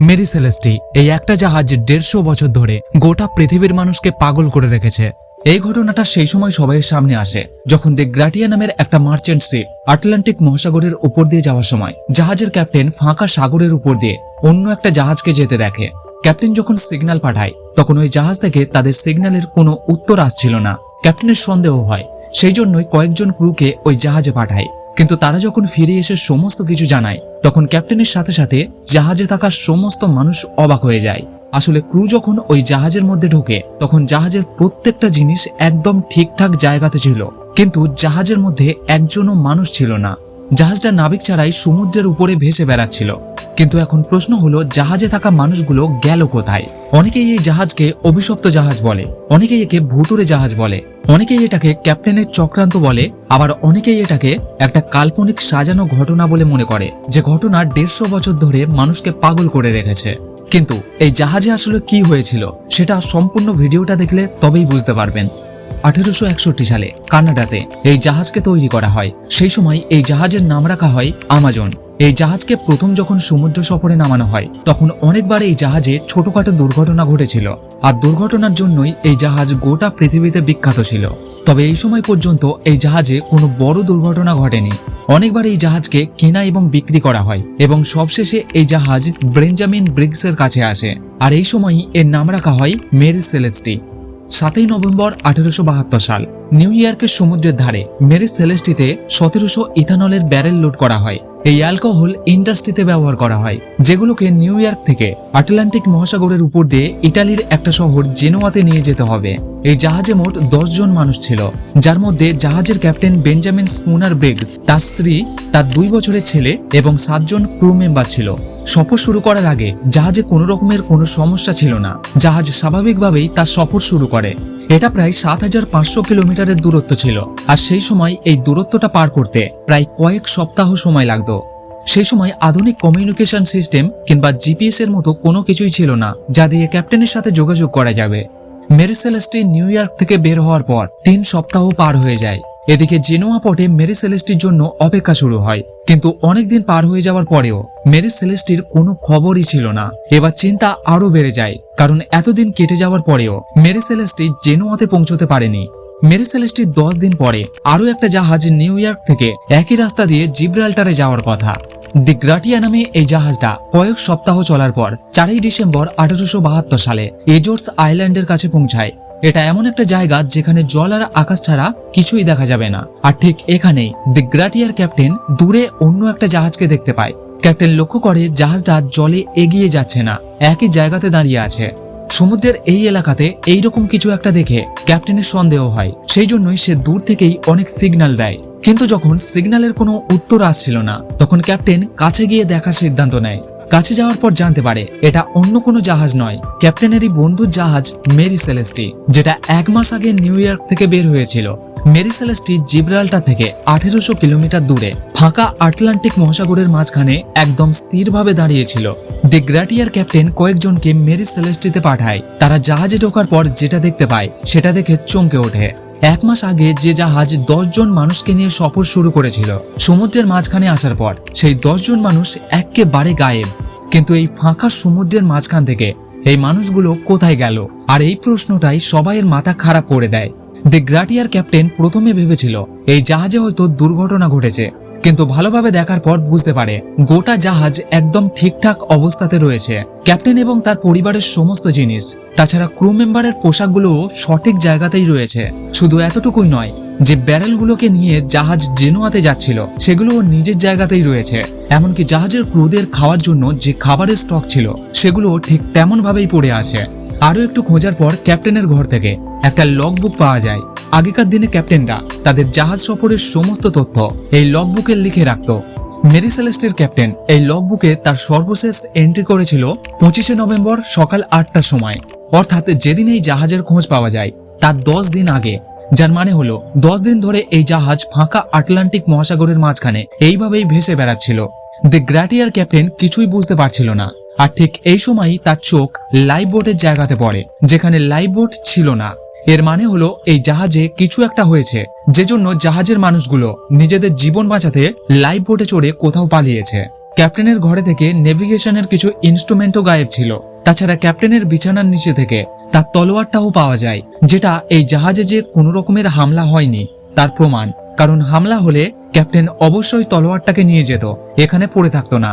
Mary Celesti এই একটা জাহাজ দেড়শো বছর ধরে গোটা পৃথিবীর মানুষকে পাগল করে রেখেছে। এই ঘটনাটা সেই সময় সবাইয়ের সামনে আসে, যখন দি গ্রাটিয়া নামের একটা মার্চেন্ট শিপ আটলান্টিক মহাসাগরের উপর দিয়ে যাওয়ার সময় জাহাজের ক্যাপ্টেন ফাঁকা সাগরের উপর দিয়ে অন্য একটা জাহাজকে যেতে দেখে। ক্যাপ্টেন যখন সিগন্যাল পাঠায়, তখন ওই জাহাজ থেকে তাদের সিগন্যালের কোনো উত্তর আসছিল না। ক্যাপ্টেনের সন্দেহ হয়, সেই জন্যই কয়েকজন ক্রুকে ওই জাহাজে পাঠায়। কিন্তু তারা যখন ফিরে এসে সমস্ত কিছু জানায়, তখন ক্যাপ্টেনের সাথে সাথে জাহাজে থাকা সমস্ত মানুষ অবাক হয়ে যায়। আসলে ক্রু যখন ওই জাহাজের মধ্যে ঢোকে, তখন জাহাজের প্রত্যেকটা জিনিস একদম ঠিকঠাক জায়গাতে ছিল, কিন্তু জাহাজের মধ্যে একজনও মানুষ ছিল না। জাহাজটা নাবিক ছাড়াই সমুদ্রের উপরে ভেসে বেড়াচ্ছিল। কিন্তু এখন প্রশ্ন হলো, জাহাজে থাকা মানুষগুলো গেল কোথায়? অনেকেই এই জাহাজকে অভিশপ্ত জাহাজ বলে, অনেকেই একে ভুতুরে জাহাজ বলে, অনেকেই এটাকে ক্যাপ্টেনের চক্রান্ত বলে, আবার অনেকেই এটাকে একটা কাল্পনিক সাজানো ঘটনা বলে মনে করে, যে ঘটনা দেড়শো বছর ধরে মানুষকে পাগল করে রেখেছে। কিন্তু এই জাহাজে আসলে কি হয়েছিল, সেটা সম্পূর্ণ ভিডিওটা দেখলে তবেই বুঝতে পারবেন। আঠেরোশো একষট্টি সালে কানাডাতে এই জাহাজকে তৈরি করা হয়। সেই সময় এই জাহাজের নাম রাখা হয় আমাজন। এই জাহাজকে প্রথম যখন সমুদ্র সফরে নামানো হয়, তখন অনেকবার এই জাহাজে ছোটখাটো দুর্ঘটনা ঘটেছিল। আর দুর্ঘটনার জন্যই এই জাহাজ গোটা পৃথিবীতে বিখ্যাত ছিল। তবে এই সময় পর্যন্ত এই জাহাজে কোনো বড় দুর্ঘটনা ঘটেনি। অনেকবার এই জাহাজকে কেনা এবং বিক্রি করা হয় এবং সবশেষে এই জাহাজ ব্রেঞ্জামিন ব্রিগসের কাছে আসে। আর এই সময়ই এর নাম রাখা হয় মেরি সেলেস্টি সাতই নভেম্বর আঠেরোশো বাহাত্তর সাল, নিউ ইয়র্কের সমুদ্রের ধারে মেরি সেলেস্টিতে সতেরোশো ইথানলের ব্যারেল লোড করা হয়। এই অ্যালকোহল ইন্ডাস্ট্রিতে ব্যবহার করা হয়, যেগুলোকে নিউ ইয়র্ক থেকে আটলান্টিক মহাসাগরের উপর দিয়ে ইটালির একটা শহর জেনোয়াতে নিয়ে যেতে হবে। এই জাহাজে মোট দশ জন মানুষ ছিল, যার মধ্যে জাহাজের ক্যাপ্টেন বেঞ্জামিন স্পুনার ব্রিগস তার স্ত্রী, তার দুই বছরের ছেলে এবং সাতজন ক্রু মেম্বার ছিল। সফর শুরু করার আগে জাহাজে কোনো রকমের কোনো সমস্যা ছিল না। জাহাজ স্বাভাবিকভাবেই তার সফর শুরু করে। এটা প্রায় সাত হাজার পাঁচশো কিলোমিটারের দূরত্ব ছিল। আর সেই সময় এই দূরত্বটা পার করতে প্রায় কয়েক সপ্তাহ সময় লাগতো। সেই সময় আধুনিক কমিউনিকেশন সিস্টেম কিংবা জিপিএস এর মতো কোনো কিছুই ছিল না, যা দিয়ে ক্যাপ্টেনের সাথে যোগাযোগ করা যাবে। মেরি সেলেস্টি নিউ ইয়র্ক থেকে বের হওয়ার পর তিন সপ্তাহ পার হয়ে যায়। এদিকে জেনোয়া পটে মেরি সেলেস্টির জন্য অপেক্ষা শুরু হয়। কিন্তু অনেকদিন পার হয়ে যাওয়ার পরেও মেরি সেলেস্টির কোনো খবরই ছিল না। এবার চিন্তা আরও বেড়ে যায়, কারণ এতদিন কেটে যাওয়ার পরেও মেরি সেলেস্টি জেনোয়াতে পৌঁছতে পারেনি। মেরি সেলেস্টির দশ দিন পরে আরও একটা জাহাজ নিউ ইয়র্ক থেকে একই রাস্তা দিয়ে জিব্রাল্টারে যাওয়ার কথা। দি গ্রাটিয়া নামে এই জাহাজটা কয়েক সপ্তাহ চলার পর চারই ডিসেম্বর আঠারোশো বাহাত্তর সালে এজোর্স আইল্যান্ডের কাছে পৌঁছায়। এটা এমন একটা জায়গা যেখানে জল আর আকাশ ছাড়া কিছুই দেখা যাবে না। আর ঠিক এখানেই দি গ্রাটিয়ার ক্যাপ্টেন দূরে অন্য একটা জাহাজকে দেখতে পায়। ক্যাপ্টেন লক্ষ্য করে জাহাজটা জলে এগিয়ে যাচ্ছে না, একই জায়গাতে দাঁড়িয়ে আছে। সমুদ্রের এই এলাকাতে এইরকম কিছু একটা দেখে ক্যাপ্টেনের সন্দেহ হয়। সেই জন্যই সে দূর থেকেই অনেক সিগন্যাল দেয়। কিন্তু যখন সিগন্যালের কোনো উত্তর আসছিল না, তখন ক্যাপ্টেন কাছে গিয়ে দেখার সিদ্ধান্ত নেয়। কাছে যাওয়ার পর জানতে পারে, এটা অন্য কোনো জাহাজ নয়। ক্যাপ্টেনেরই বন্ধুর জাহাজ মেরি সেলেস্টি যেটা এক মাস আগে নিউ ইয়র্ক থেকে বের হয়েছিল। মেরি সেলেস্টি জিব্রাল্টার থেকে আঠেরোশো কিলোমিটার দূরে, ফাঁকা আটলান্টিক মহাসাগরের মাঝখানে একদম স্থিরভাবে দাঁড়িয়েছিল দি গ্রাটিয়ার ক্যাপ্টেন কয়েকজনকে মেরি সেলেস্টিতে পাঠায়। তারা জাহাজে ঢোকার পর যেটা দেখতে পায়, সেটা দেখে চমকে ওঠে। এক মাস আগে যে জাহাজ জন মানুষকে নিয়ে সফর শুরু করেছিল, সমুদ্রের মাঝখানে আসার পর সেই জন মানুষ একেবারে গায়েব। কিন্তু এই ফাঁকা সমুদ্রের মাঝখান থেকে এই মানুষগুলো কোথায় গেল? আর এই প্রশ্নটাই সবাইয়ের মাথা খারাপ করে দেয়। দি গ্রাটিয়ার ক্যাপ্টেন প্রথমে ভেবেছিল, এই জাহাজে হয়তো দুর্ঘটনা ঘটেছে। কিন্তু ভালোভাবে দেখার পর বুঝতে পারে, গোটা জাহাজ একদম ঠিকঠাক অবস্থাতে রয়েছে। ক্যাপ্টেন এবং তার পরিবারের সমস্ত জিনিস, তাছাড়া ক্রু মেম্বারের পোশাকগুলোও সঠিক জায়গাতেই রয়েছে। শুধু এতটুকুই নয়, যে ব্যারেলগুলোকে নিয়ে জাহাজ জেনোয়াতে যাচ্ছিল সেগুলো নিজের জায়গাতেই রয়েছে। এমনকি জাহাজের ক্রুদের খাওয়ার জন্য যে খাবারের স্টক ছিল সেগুলো ঠিক তেমনভাবেই পড়ে আছে। আরও একটু খোঁজার পর ক্যাপ্টেনের ঘর থেকে একটা লগবুক পাওয়া যায়। আগেকার দিনে ক্যাপ্টেনরা তাদের জাহাজ সফরের সমস্ত তথ্য এই লগবুকে লিখে রাখত। মেরি সেলেস্টের ক্যাপ্টেন এই লগবুকে তার সর্বশেষ এন্ট্রি করেছিল পঁচিশে নভেম্বর সকাল আটটার সময়। অর্থাৎ যেদিন এই জাহাজের খোঁজ পাওয়া যায়, তার দশ দিন আগে। যার মানে হলো, দশ দিন ধরে এই জাহাজ ফাঁকা আটলান্টিক মহাসাগরের মাঝখানে এইভাবেই ভেসে বেড়াচ্ছিল। দি গ্র্যাটিয়ার ক্যাপ্টেন কিছুই বুঝতে পারছিল না, আর ঠিক এই সময়ই তার চোখ লাইফ বোটের জায়গাতে পড়ে, যেখানে লাইফ বোট ছিল না। এর মানে হলো এই জাহাজে কিছু একটা হয়েছে, যে জন্য জাহাজের মানুষগুলো নিজেদের জীবন বাঁচাতে লাইফ বোটে চড়ে কোথাও পালিয়েছে। ক্যাপ্টেনের ঘরে থেকে নেভিগেশনের কিছু ইনস্ট্রুমেন্টও গায়েব ছিল। তাছাড়া ক্যাপ্টেনের বিছানার নিচে থেকে তার তলোয়ারটাও পাওয়া যায়, যেটা এই জাহাজে যে কোনো রকমের হামলা হয়নি, তার প্রমাণ। কারণ হামলা হলে ক্যাপ্টেন অবশ্যই তলোয়ারটাকে নিয়ে যেত, এখানে পড়ে থাকতো না।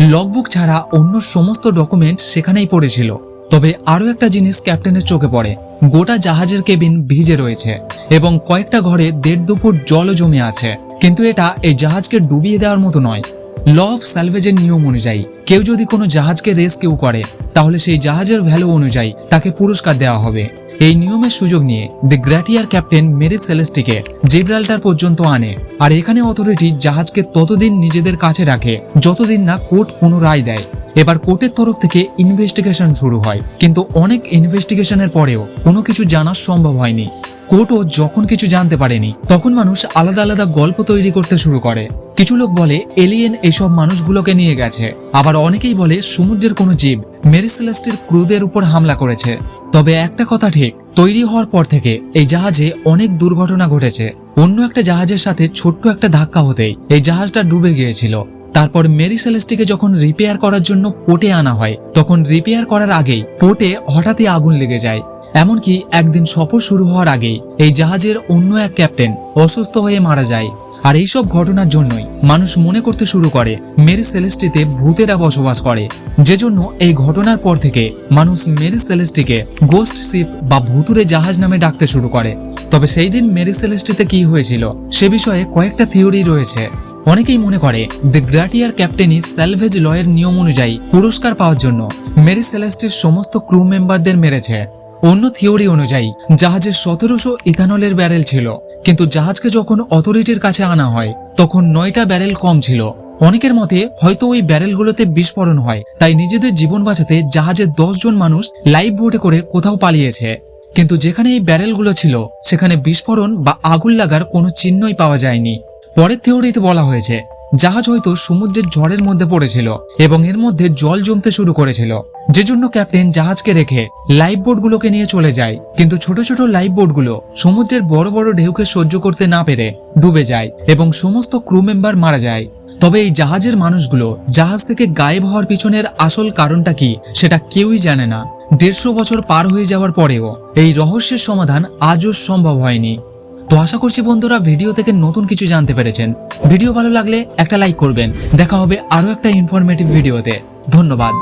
লগবুক ছাড়া অন্য সমস্ত ডকুমেন্ট সেখানেই পড়েছিল। তবে আরও একটা জিনিস ক্যাপ্টেনের চোখে পড়ে। গোটা জাহাজের কেবিন ভিজে রয়েছে এবং কয়েকটা ঘরে দেড় দুপুর জলও জমে আছে। কিন্তু এটা এই জাহাজকে ডুবিয়ে দেওয়ার মতো নয়। ল অফ স্যালভেজের নিয়ম অনুযায়ী, কেউ যদি কোনো জাহাজকে রেস্কিউ করে, তাহলে সেই জাহাজের ভ্যালু অনুযায়ী তাকে পুরস্কার দেওয়া হবে। এই নিয়মের সুযোগ নিয়ে দ্য গ্র্যাটিয়ার ক্যাপ্টেন মেরি সেলেস্টিকে জিব্রাল্টার পর্যন্ত আনে। আর এখানে অথরিটি জাহাজকে ততদিন নিজেদের কাছে রাখে, যতদিন না কোর্ট কোনো রায় দেয়। এবার কোর্টের তরফ থেকে ইনভেস্টিগেশন শুরু হয়। কিন্তু অনেক ইনভেস্টিগেশনের পরেও কোনো কিছু জানা সম্ভব হয়নি। কোর্টও যখন কিছু জানতে পারেনি, তখন মানুষ আলাদা আলাদা গল্প তৈরি করতে শুরু করে। কিছু লোক বলে এলিয়েন এইসব মানুষগুলোকে নিয়ে গেছে। আবার অনেকেই বলে, সমুদ্রের কোনো জীব মেরিসেলাস্টের ক্রুদের উপর হামলা করেছে। তবে একটা কথা ঠিক, তৈরি হওয়ার পর থেকে এই জাহাজে অনেক দুর্ঘটনা ঘটেছে। অন্য একটা জাহাজের সাথে ছোট্ট একটা ধাক্কা হতেই এই জাহাজটা ডুবে গিয়েছিল। তারপর মেরি সেলেস্টিকে যখন রিপেয়ার করার জন্য পোর্টে আনা হয়, তখন রিপেয়ার করার আগেই পোর্টে হঠাৎই আগুন লেগে যায়। এমনকি একদিন সফর শুরু হওয়ার আগেই এই জাহাজের অন্য এক ক্যাপ্টেন অসুস্থ হয়ে মারা যায়। আর এইসব ঘটনার জন্যই মানুষ মনে করতে শুরু করে, মেরি সেলেস্টিতে ভূতেরা বসবাস করে। যে জন্য এই ঘটনার পর থেকে মানুষ মেরি সেলেস্টিকে গোস্ট শিপ বা ভুতুরে জাহাজ নামে ডাকতে শুরু করে। তবে সেই দিন মেরি সেলেস্টিতে কি হয়েছিল, সে বিষয়ে কয়েকটা থিওরি রয়েছে। অনেকেই মনে করে, দ্য গ্রাটিয়ার ক্যাপ্টেনই স্যালভেজ লয়ের নিয়ম অনুযায়ী পুরস্কার পাওয়ার জন্য মেরি সেলেস্টির সমস্ত ক্রু মেম্বারদের মেরেছে। অন্য থিওরি অনুযায়ী জাহাজের সতেরোশো ইথানলের ব্যারেল ছিল, কিন্তু জাহাজকে যখন অথরিটির কাছে আনা হয়, তখন নয়টা ব্যারেল কম ছিল। অনেকের মতে, হয়তো ওই ব্যারেলগুলোতে বিস্ফোরণ হয়, তাই নিজেদের জীবন বাঁচাতে জাহাজের জন মানুষ লাইফ বোটে করে কোথাও পালিয়েছে। কিন্তু যেখানে এই ব্যারেলগুলো ছিল, সেখানে বিস্ফোরণ বা আগুন লাগার কোনো চিহ্নই পাওয়া যায়নি। পরের থিওরিতে বলা হয়েছে, জাহাজ হয়তো সমুদ্রের ঝড়ের মধ্যে পড়েছিল এবং এর মধ্যে জল জমতে শুরু করেছিল। যে জন্য ক্যাপ্টেন জাহাজকে রেখে লাইফ বোটগুলোকে নিয়ে চলে যায়। কিন্তু ছোট ছোট লাইফ বোটগুলো সমুদ্রের বড় বড় ঢেউকে সহ্য করতে না পেরে ডুবে যায় এবং সমস্ত ক্রু মেম্বার মারা যায়। তবে এই জাহাজের মানুষগুলো জাহাজ থেকে গায়েব হওয়ার পিছনের আসল কারণটা কি সেটা কেউই জানে না। দেড়শো বছর পার হয়ে যাওয়ার পরেও এই রহস্যের সমাধান আজও সম্ভব হয়নি। তো আশা করছি বন্ধুরা ভিডিও থেকে নতুন কিছু জানতে পেরেছেন। ভিডিও ভালো লাগলে একটা লাইক করবেন। দেখা হবে আরও একটা ইনফরমেটিভ ভিডিওতে। ধন্যবাদ।